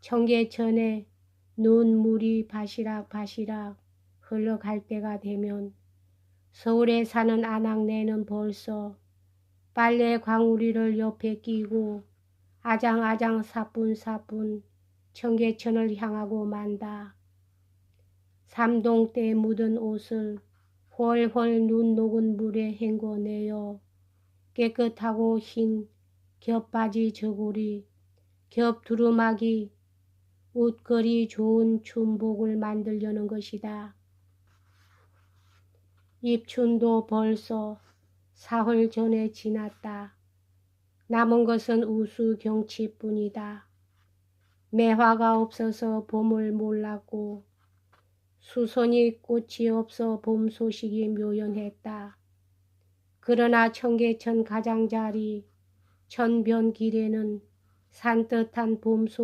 청계천에 눈물이 바시락 바시락 흘러갈 때가 되면 서울에 사는 아낙네는 벌써 빨래 광우리를 옆에 끼고 아장아장 사뿐사뿐 청계천을 향하고 만다. 삼동 때 묻은 옷을 훨훨 눈 녹은 물에 헹궈내어 깨끗하고 흰 겹바지 저고리, 겹두루마기, 옷걸이 좋은 춘복을 만들려는 것이다. 입춘도 벌써 사흘 전에 지났다. 남은 것은 우수 경치뿐이다. 매화가 없어서 봄을 몰랐고 수선이 꽃이 없어 봄 소식이 묘연했다. 그러나 청계천 가장자리 천변길에는 산뜻한 봄 소.